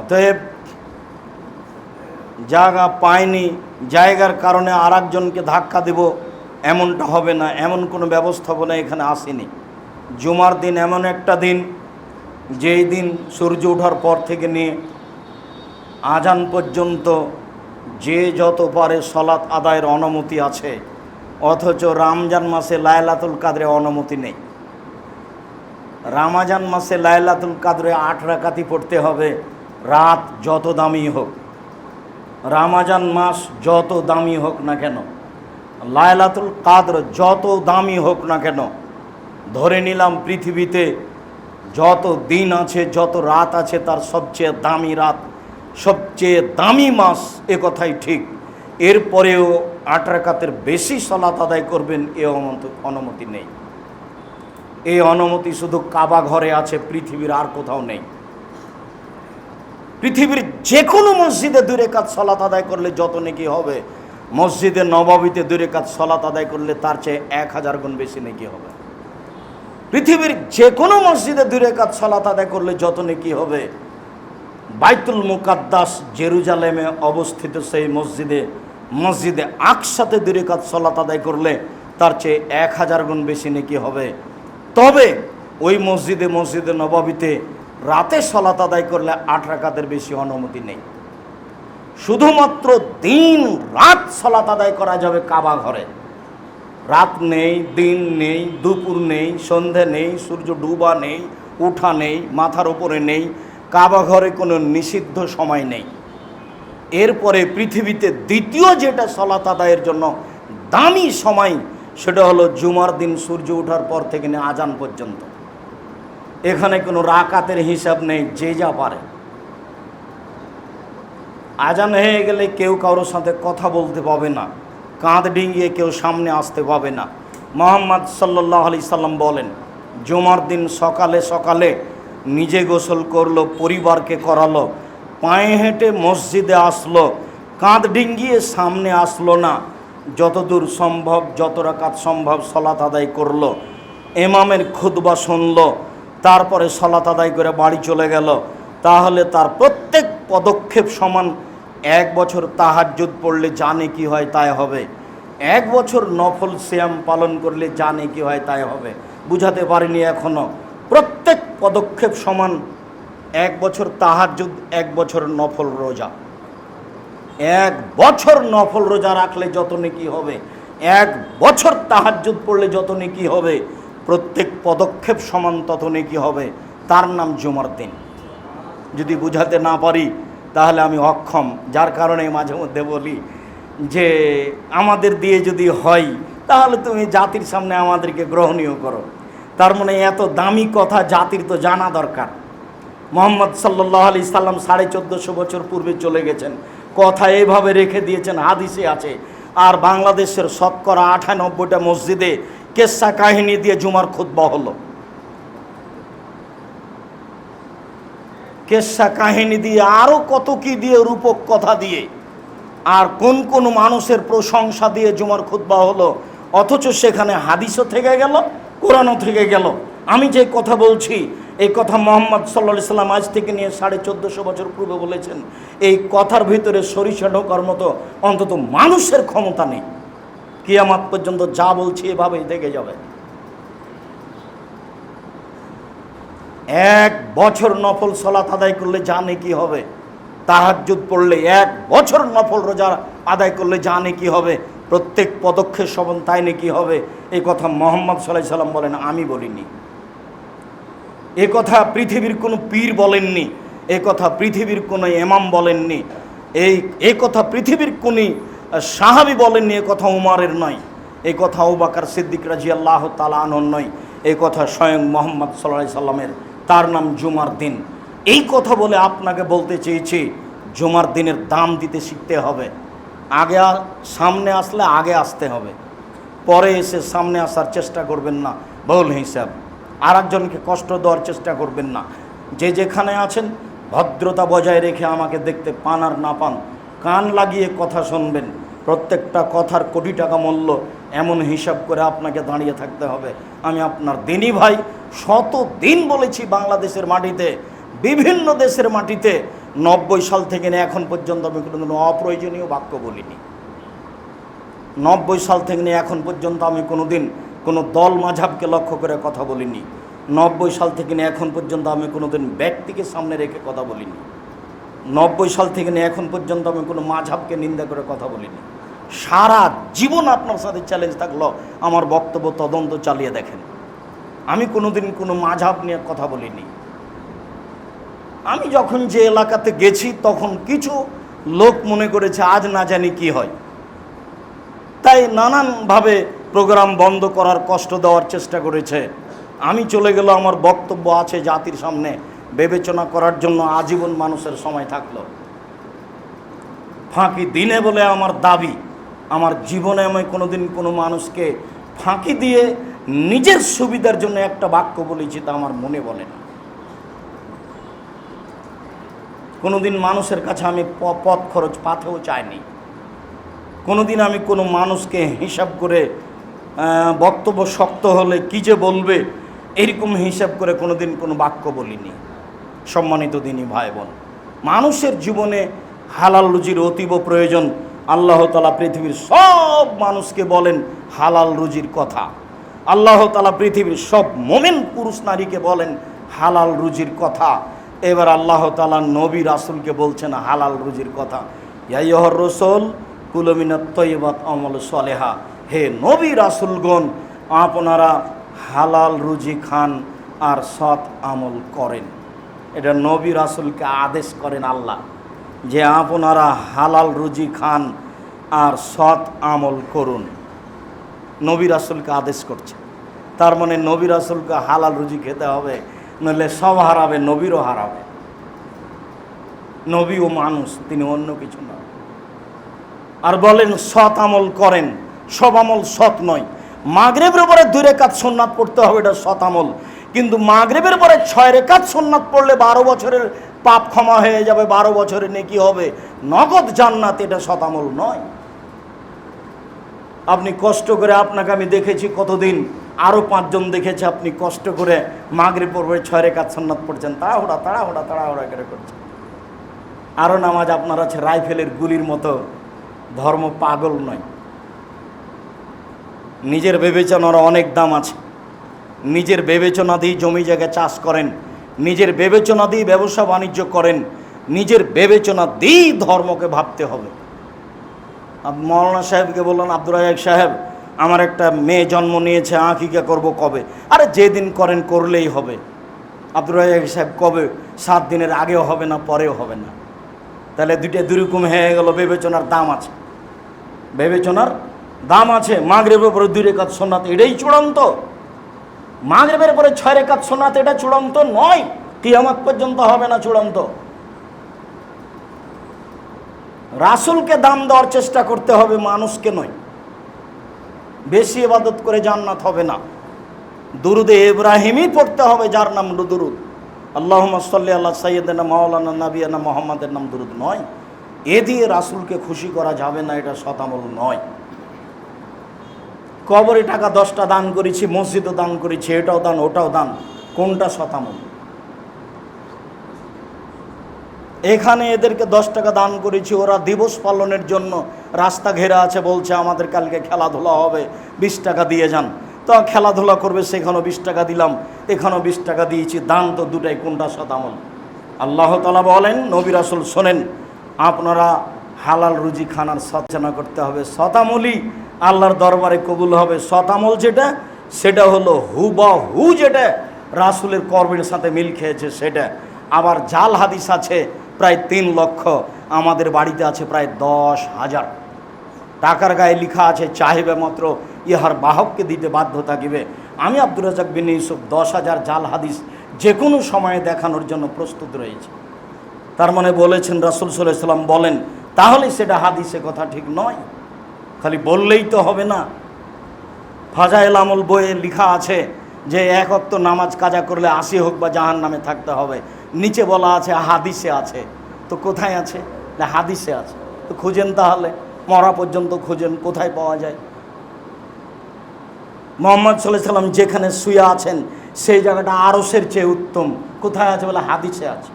অতএব, জায়গা পায়নি জায়গার কারণে আর একজনকে ধাক্কা দেব, এমনটা হবে না, এমন কোনো ব্যবস্থাপনা এখানে আসেনি। জুমার দিন এমন একটা দিন, যেই দিন সূর্য ওঠার পর থেকে নিয়ে আজান পর্যন্ত যে যত পারে সলাৎ আদায়ের অনুমতি আছে, অথচ রামজান মাসে লায়লাতুল কাদরে অনুমতি নেই। রামাজান মাসে লায়লাতুল কাদরে আট রাকাতি পড়তে হবে রাত যত দামি হোক, রামাজান মাস যত দামি হোক না কেন লায়লাতুল কাদর যত দামি হোক না কেন, ধরে নিলাম পৃথিবীতে যত দিন আছে, যত রাত আছে, তার সবচেয়ে দামি রাত, সবচেয়ে দামি মাস এ কথাই ঠিক। এরপরেও আট রাকাতের বেশি সলাত আদায় করবেন এ অনুমতি- অনুমতি নেই। এই অনুমতি শুধু কাবা ঘরে আছে, পৃথিবীর আর কোথাও নেই। পৃথিবীর যে কোনো মসজিদে দূরে কাজ সলাত আদায় করলে যত নাকি হবে, মসজিদে নবাবিতে দূরে কাজ সলাত আদায় করলে তার চেয়ে এক হাজার গুণ বেশি নাকি হবে। পৃথিবীর যে কোনো মসজিদে দূরে কাজ সলাত আদায় করলে যত নাকি হবে, বাইতুল মুকাদ্দাস জেরুজালেমে অবস্থিত সেই মসজিদে মসজিদে আকসাতে দূরে কাজ সলাত আদায় করলে তার চেয়ে এক হাজার গুণ বেশি নাকি হবে। তবে ওই মসজিদে মসজিদে নবাবিতে রাতে সলাত আদায় করলে আট রাকাতের বেশি অনুমতি নেই। শুধুমাত্র দিন রাত সলাত আদায় করা যাবে কাবা ঘরে। রাত নেই, দিন নেই, দুপুর নেই, সন্ধে নেই, সূর্য ডুবা নেই, উঠা নেই, মাথার ওপরে নেই, কাবা ঘরে কোনো নিষিদ্ধ সময় নেই। এরপরে পৃথিবীতে দ্বিতীয় যেটা সলাত আদায়ের জন্য দামি সময়, সেটা হলো জুমার দিন সূর্য ওঠার পর থেকে নিয়ে আজান পর্যন্ত। এখানে কোনো রাকাতের হিসাব নেই, যে যা পারে। আজান হয়ে গেলে কেউ কারোর সাথে কথা বলতে পাবে না, কাঁধ ডিঙ্গিয়ে কেউ সামনে আসতে পাবে না। মোহাম্মদ সাল্লাহ আলি সাল্লাম বলেন, জুমার দিন সকালে সকালে নিজে গোসল করল, পরিবারকে করালো, পায়ে হেঁটে মসজিদে আসলো, কাঁধ ডিঙ্গিয়ে সামনে আসলো না। যতদূর সম্ভব, যত রাকাত সম্ভব সলাত আদায় করল, এমামের খুতবা শুনলো তারপরে সলাত আদায় করে বাড়ি চলে গেল। তাহলে তার প্রত্যেক পদক্ষেপ সমান। এক বছর তাহাজ্জুদ পড়লে জানে কি হয় তাই হবে। এক বছর নফল শ্যাম পালন করলে জানে কি হয় তাই হবে। বুঝাতে পারিনি এখনও। প্রত্যেক পদক্ষেপ সমান। এক বছর তাহাজ্জুদ, এক বছর নফল রোজা। এক বছর নফল রোজা রাখলে যত নেকি হবে। এক বছর তাহাজ্জুদ পড়লে যত নেকি হবে। প্রত্যেক পদক্ষেপ সমান তত নেকি হবে? তার নাম জুমার দিন। যদি বুঝাতে না পারি, তাহলে আমি অক্ষম। যার কারণে মাঝে মধ্যে বলি যে, আমাদের দিয়ে যদি হয়, তাহলে তুমি জাতির সামনে আমাদেরকে গ্রহণীয় করো। তার মানে এত দামি কথা জাতির তো জানা দরকার। মোহাম্মদ সাল্লাহ আলি সাল্লাম সাড়ে চোদ্দোশো বছর পূর্বে চলে গেছেন। কথা এভাবে রেখে দিয়েছেন, হাদিসে আছে। আর বাংলাদেশের শতকরা আটানব্বইটা মসজিদে কেসা কাহিনী দিয়ে জুমার খুদ্া হলো। কেসা কাহিনী দিয়ে আরও কত কি দিয়ে, রূপক কথা দিয়ে, আর কোন কোন মানুষের প্রশংসা দিয়ে জুমার খুদ্া হলো, অথচ সেখানে হাদিসও থেকে গেল, কোরআনও থেকে গেল। আমি যে কথা বলছি, এই কথা মোহাম্মদ সাল্লা সাল্লাম আজ থেকে নিয়ে সাড়ে চোদ্দোশো বছর পূর্বে বলেছেন, এই কথার ভিতরে সরিষা ঢোকার মতো অন্তত মানুষের ক্ষমতা নেই। কিয়ামাত পর্যন্ত যা বলছি এভাবেই দেখে যাবে। এক বছর নফল সলাত আদায় করলে জানে কি হবে? তাহাজ্জুদ পড়লে এক বছর নফল রোজা আদায় করলে জানে কি হবে? প্রত্যেক পদক্ষেপ সবন তাই নাকি হবে? এই কথা মোহাম্মদ সাল্লাহ সাল্লাম বলেন, আমি বলিনি। এ কথা পৃথিবীর কোনো পীর বলেননি। এ কথা পৃথিবীর কোনো এমাম বলেননি। এই, এ কথা পৃথিবীর কোনো সাহাবি বলেননি এ কথা উমারের নয় এই কথা ওবাকার সিদ্দিক রাজি আল্লাহ তালানর নয় এই কথা স্বয়ং মোহাম্মদ সাল্লাহ সাল্লামের, তার নাম জুমার দিন। এই কথা বলে আপনাকে বলতে চেয়েছি, জুমার দিনের দাম দিতে শিখতে হবে। আগে সামনে আসলে আগে আসতে হবে। পরে এসে সামনে আসার চেষ্টা করবেন না বহুল হিসাব। আর একজনকে কষ্ট দেওয়ার চেষ্টা করবেন না। যে যেখানে আছেন, ভদ্রতা বজায় রেখে আমাকে দেখতে পান আর না পান কান লাগিয়ে কথা শুনবেন। প্রত্যেকটা কথার কোটি টাকা মূল্য এমন হিসাব করে আপনাকে দাঁড়িয়ে থাকতে হবে। আমি আপনার দিনই ভাই, শত দিন বলেছি বাংলাদেশের মাটিতে, বিভিন্ন দেশের মাটিতে, নব্বই সাল থেকে নিয়ে এখন পর্যন্ত আমি কোনোদিন অপ্রয়োজনীয় বাক্য বলিনি। নব্বই সাল থেকে নিয়ে এখন পর্যন্ত আমি কোনোদিন কোনো দল মাঝাবকে লক্ষ্য করে কথা বলিনি। নব্বই সাল থেকে নিয়ে এখন পর্যন্ত আমি কোনোদিন ব্যক্তিকে সামনে রেখে কথা বলিনি। নব্বই সাল থেকে নিয়ে এখন পর্যন্ত আমি কোনো মাঝাবকে নিন্দা করে কথা বলিনি। সারা জীবন আপনার সাথে চ্যালেঞ্জ থাকল, আমার বক্তব্য তদন্ত চালিয়ে দেখেন। আমি কোনোদিন কোনো মাঝাব নিয়ে কথা বলিনি। আমি যখন যে এলাকাতে গেছি, তখন কিছু লোক মনে করেছে, আজ না জানি কি হয়। তাই নানানভাবে প্রোগ্রাম বন্ধ করার কষ্ট দেওয়ার চেষ্টা করেছে। আমি চলে গেল আমার বক্তব্য আছে জাতির সামনে। বিবেচনা করার জন্য আজীবন মানুষের সময় থাকল। ফাঁকি দিনে বলে আমার দাবি, আমার জীবনে আমি কোনোদিন কোনো মানুষকে ফাঁকি দিয়ে নিজের সুবিধার জন্য একটা বাক্য বলেছি তা আমার মনে বলে না। কোনোদিন মানুষের কাছে আমি পথ খরচ পাথেও চাইনি। কোনোদিন আমি কোনো মানুষকে হিসাব করে বক্তব্য শক্ত হলে কী যে বলবে, এরকম হিসাব করে কোনোদিন কোনো বাক্য বলিনি। সম্মানিত দিনই ভাই বোন। মানুষের জীবনে হালাল রুজির অতীব প্রয়োজন। আল্লাহ তালা পৃথিবীর সব মানুষকে বলেন হালাল রুজির কথা। আল্লাহ তালা পৃথিবীর সব মোমেন পুরুষ নারীকে বলেন হালাল রুজির কথা। এবার আল্লাহ তালা নবী রাসুলকে বলছেন হালাল রুজির কথা। ইয়াইহর রসুল কুলমিনাত তৈবাত আমল সলেহা। হে নবী রাসুলগণ, আপনারা হালাল রুজি খান আর সৎ আমল করেন। এটা নবী রাসুলকে আদেশ করেন আল্লাহ যে আপনারা হালাল রুজি খান আর সৎ আমল করুন। নবী রাসুলকে আদেশ করছে। তার মানে নবী রাসুলকে হালাল রুজি খেতে হবে, নইলে সব হারাবে, নবীরও হারাবে। নবী ও মানুষ, তিনি অন্য কিছু না আর বলেন, সৎ আমল করেন। সব আমল সৎ নয়। মাগরেবের পরে দুই রেখাত সোননাথ পড়তে হবে, এটা সৎ আমল। কিন্তু মাগরেবের পরে ছয় রেখাত সোননাথ পড়লে বারো বছরের পাপ ক্ষমা হয়ে যাবে, বারো বছরে নেকি হবে। নগদ জান্নাত এটা আমল নয়। আপনি কষ্ট করে আপনাকে আমি দেখেছি কতদিন আরও পাঁচজন দেখেছে আপনি কষ্ট করে মাগরি পর্বে ছয় রেখাত সোননাথ পড়ছেন, তাড়াহুড়া তাড়াহুড়া তাড়াহুড়া করে করছেন। আরও নামাজ আপনার আছে, রাইফেলের গুলির মতো। ধর্ম পাগল নয়। নিজের বিবেচনার অনেক দাম আছে। নিজের বিবেচনা দিয়ে জমি জায়গা চাষ করেন, নিজের বিবেচনা দিয়ে ব্যবসা বাণিজ্য করেন, নিজের বিবেচনা দিয়েই ধর্মকে ভাবতে হবে। মৌলানা সাহেবকে বললেন, আব্দুর রাজাক সাহেব, আমার একটা মেয়ে জন্ম নিয়েছে, আঁকিকা করব কবে? আরে যেদিন করেন, করলেই হবে। আব্দুর রাজাক সাহেব কবে? সাত দিনের আগেও হবে না, পরেও হবে না। তাহলে দুইটা দুরকম হয়ে গেল, বিবেচনার দাম আছে। বিবেচনার দাম আছে, মাগরেবের পরে দুই রেখাত সোনাত এটাই চূড়ান্ত। মাগরেবের পরে ছয় রেখাত সোনাত, এটা চূড়ান্ত নয়। কিয়ামত পর্যন্ত হবে না চূড়ান্ত। রাসুলকে দাম দেওয়ার চেষ্টা করতে হবে, মানুষকে নয়। বেশি ইবাদত করে জান্নাত হবে না। দুরুদে ইব্রাহিমই পড়তে হবে, যার নাম দুরুদ আল্লাহ সাল্লি আল্লাহ সৈয়দানা মাওলানা নাবিয়ানা মোহাম্মদের নাম দুরুদ নয়। এ দিয়ে রাসুলকে খুশি করা যাবে না, এটা শতামল নয়। কবরে টাকা দশটা দান করেছি, মসজিদও দান করেছি, এটাও দান, ওটাও দান, কোনটা শতামল এখানে এদেরকে দশ টাকা দান করেছি, ওরা দিবস পালনের জন্য রাস্তা ঘেরা আছে, বলছে আমাদের কালকে খেলাধুলা হবে, বিশ টাকা দিয়ে যান। তো খেলাধুলা করবে, সেখানেও বিশ টাকা দিলাম, এখানেও বিশ টাকা দিয়েছি, দান তো দুটাই, কোনটা শতামল আল্লাহ তালা বলেন, নবী রাসুল শোনেন, আপনারা হালাল রুজি খানার সচেনা করতে হবে শতামলি আল্লাহর দরবারে কবুল হবে। শতামল যেটা, সেটা হলো হু হু যেটা, রাসুলের কর্মের সাথে মিল খেয়েছে সেটা। আবার জাল হাদিস আছে, প্রায় তিন লক্ষ, আমাদের বাড়িতে আছে প্রায় দশ হাজার। টাকার গায়ে লিখা আছে, চাহিবে মাত্র, ইহার বাহককে দিতে বাধ্য থাকিবে। আমি আব্দুর রাজাক বিন ইউসুফ, দশ হাজার জাল হাদিস যে কোনো সময়ে দেখানোর জন্য প্রস্তুত রয়েছে। তার মানে বলেছেন রাসুল সাল্লাম বলেন, তাহলে সেটা হাদিসে কথা ঠিক নয়। খালি বললেই তো হবে না। ফাজাইল আমল বইয়ে লেখা আছে যে এক অক্ত নামাজ কাজা করলে আশি হোক বা জাহান নামে থাকতে হবে। নিচে বলা আছে হাদিসে আছে। তো কোথায় আছে? না, হাদিসে আছে। তো খুঁজেন তাহলে। মরা পর্যন্ত খুঁজেন, কোথায় পাওয়া যায়? মোহাম্মদ সাল্লাহ সাল্লাম যেখানে শুয়ে আছেন, সেই জায়গাটা আরসের চেয়ে উত্তম। কোথায় আছে বলে? হাদিসে আছে।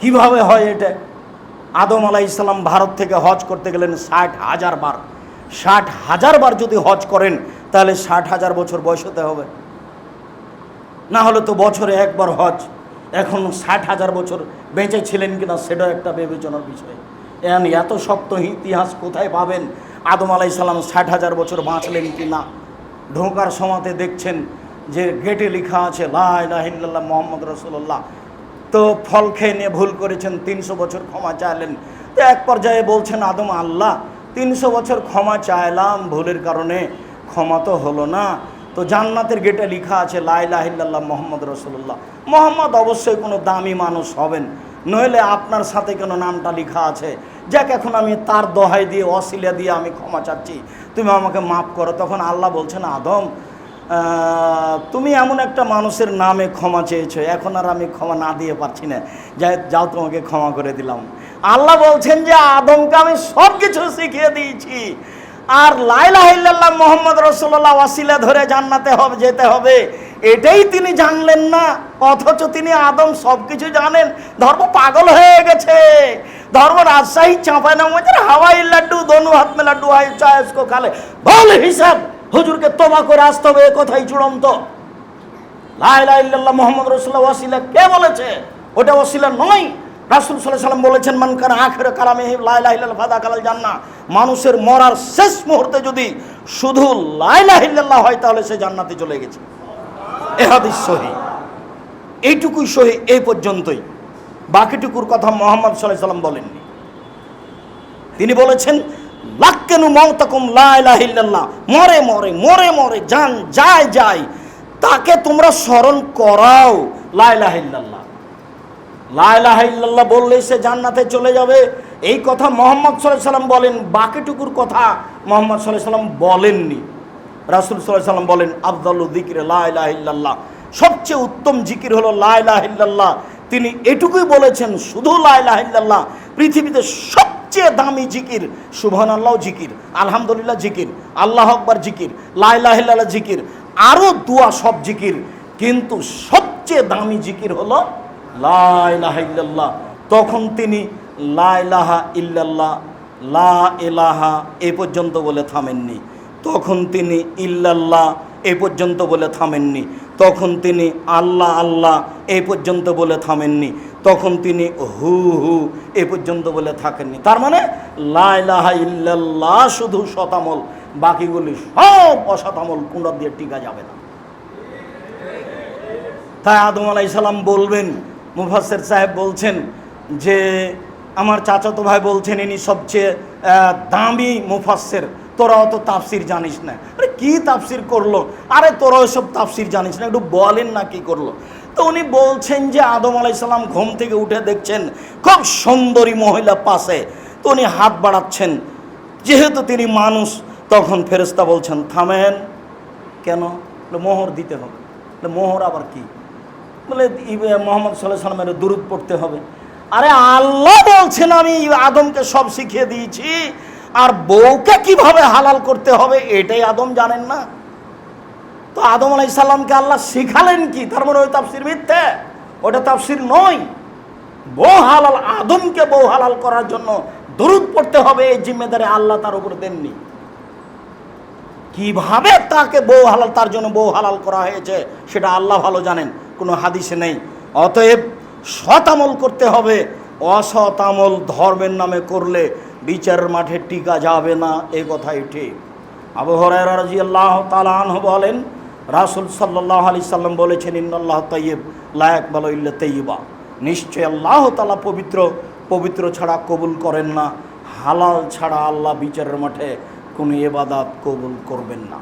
কীভাবে হয় এটা? আদম আলাহ ইসলাম ভারত থেকে হজ করতে গেলেন ষাট হাজার বার। ষাট হাজার বার যদি হজ করেন, তাহলে ষাট হাজার বছর বয়স হতে হবে। না হলে তো বছরে একবার হজ। এখন ষাট হাজার বছর বেঁচে ছিলেন কিনা, সেটাও একটা বিবেচনার বিষয়। এখন এত শক্ত ইতিহাস কোথায় পাবেন? আদম আলাই সালাম ষাট হাজার বছর বাঁচলেন কি না ঢোকার সময়তে দেখছেন যে গেটে লেখা আছে লাহ মোহাম্মদ রসুল্লাহ তো ফল খেয়ে নিয়ে ভুল করেছেন, তিনশো বছর ক্ষমা চাইলেন। তো এক পর্যায়ে বলছেন, আদম, আল্লাহ, তিনশো বছর ক্ষমা চাইলাম, ভুলের কারণে ক্ষমা তো হলো না। তো জান্নাতের গেটে লেখা আছে লাইলাহিল্লাহ মোহাম্মদ রসুল্লাহ মোহাম্মদ অবশ্যই কোনো দামি মানুষ হবেন, নইলে আপনার সাথে কেন নামটা লেখা আছে, যাক, এখন আমি তার দহাই দিয়ে অশিলা দিয়ে আমি ক্ষমা চাচ্ছি। তুমি আমাকে মাফ করো। তখন আল্লাহ বলছেন, আদম তুমি এমন একটা মানুষের নামে ক্ষমা চেয়েছো, এখন আর আমি ক্ষমা না দিয়ে পারছি না। যাই যাও, তোমাকে ক্ষমা করে দিলাম। আল্লাহ বলছেন যে, আদমকে আমি সব কিছু শিখিয়ে দিয়েছি। আর লাইলা ইল্লাল্লাহ মোহাম্মদ রসুল্লাহ ওয়াসিলা ধরে জান্নাতে হবে, যেতে হবে। এটাই তিনি জানলেন না, অথচ তিনি আদম সব কিছু জানেন। ধর্ম পাগল হয়ে গেছে। ধর্ম রাজশাহী চাঁপায় না হাওয়াই লাড্ডু দনু হাত মে লাড্ডু হাই চায়সকো খালে। বল হিসাব। হুজুরকে তোমা করে আসতে হবে, এ কথাই চূড়ান্ত। লাইলা ইল্লাল্লাহ মোহাম্মদ রসুল্লাহ ওয়াসিলা কে বলেছে? ওটা ওয়াসিলা নয়। রাসুল সাল্লাহ সাল্লাম বলেছেন, মান কার আখের কালামে লাইলা ইল্লাল্লাহ, ফাদা কালাল জান্না মানুষের মরার শেষ মুহূর্তে যদি শুধু লাইলা ইল্লাল্লাহ হয়, তাহলে সে জান্নাতে চলে গেছে। এ হাদিস সহি। এইটুকুই সহি, এই পর্যন্তই। বাকিটুকুর কথা মোহাম্মদ সাল্লাহ সাল্লাম বলেননি। তিনি বলেছেন লাক্কেনু মমতাকুম লাইলাহিল্লাহ মরে মরে মরে মরে, যান, যায় যায়। তাকে তোমরা স্মরণ করাও। লাইলাহিল্লাহ লাইলাহিল্লাহ বললে সে জান্নাতে চলে যাবে। এই কথা মোহাম্মদ সাল্লাম বলেন। বাকিটুকুর কথা মোহাম্মদ সাল্লাম বলেননি। রাসুল সাল্লাম বলেন, আফদাল দিকির লাইলাহিল্লাহ সবচেয়ে উত্তম জিকির হলো লাইলাহিল্লাহ তিনি এটুকুই বলেছেন, শুধু লাইলাহিল্লাহ পৃথিবীতে সবচেয়ে দামি জিকির সুবহান আল্লাহ জিকির, আলহামদুলিল্লাহ জিকির, আল্লাহ আকবার জিকির লাইলাহিল্লাহ জিকির আরও দুয়া সব জিকির, কিন্তু সবচেয়ে দামি জিকির হলো লাইলাহিল্লাহ তখন তিনি লাইলাহা ইল্লাল্লাহ, লা এলাহা এ পর্যন্ত বলে থামেননি। তখন তিনি ইল্লাল্লাহ এ পর্যন্ত বলে থামেননি। তখন তিনি আল্লাহ আল্লাহ, এ পর্যন্ত বলে থামেননি। তখন তিনি হু হু, এ পর্যন্ত বলে থাকেননি। তার মানে লাইলাহা ইল্লাল্লাহ শুধু শতামল বাকিগুলি সব অশতামল পুনর দিয়ে টিকা যাবে না। তাই আদম আলাই সালাম বলবেন মুফাসের সাহেব বলছেন যে, আমার চাচাতো ভাই বলছেন, ইনি সবচেয়ে দামি মুফাসের তোরা অত তাফসির জানিস না। কি তাফসির করল? আরে তোরা সব তাফসির জানিস না, একটু বলেন না কি করল। তো উনি বলছেন যে, আদম আলাই সালাম ঘুম থেকে উঠে দেখছেন খুব সুন্দরী মহিলা পাশে। তো উনি হাত বাড়াচ্ছেন। যেহেতু তিনি মানুষ, তখন ফেরেস্তা বলছেন, থামেন। কেন? মোহর দিতে হবে। মোহর আবার কি? বলে মোহাম্মদ সাল্লাহ সাল্লামের দুরুদ পড়তে হবে। আরে আল্লাহ বলছেন, আমি আদমকে সব শিখিয়ে দিয়েছি আর বউকে কীভাবে হালাল করতে হবে এটাই আদম জানেন না? তো আদম আলাই সাল্লামকে আল্লাহ শিখালেন কি? তার মানে ওই তাফসির মিথ্যে, ওটা তাফসির নয়। বউ হালাল, আদমকে বউ হালাল করার জন্য দরুদ পড়তে হবে, এই জিম্মেদারি আল্লাহ তার উপর দেননি। কীভাবে তাকে বউ হালাল, তার জন্য বউ হালাল করা হয়েছে, সেটা আল্লাহ ভালো জানেন, কোনো হাদিসে নেই। অতএব সৎ আমল করতে হবে, অসৎ আমল ধর্মের নামে করলে বিচারের মাঠে টিকা যাবে না, এ কথাই ঠিক। আবু হরাইরা রাদিয়াল্লাহু তাআলা আনহু বলেন, রাসুল সাল্লাহ আলি সাল্লাম বলেছেন ইন্নআল্লাহ তৈব লায়ক বল ইল্লা তৈবা নিশ্চয় আল্লাহ তালা পবিত্র পবিত্র ছাড়া কবুল করেন না। হালাল ছাড়া আল্লাহ বিচারের মাঠে কোনো এবাদাত কবুল করবেন না।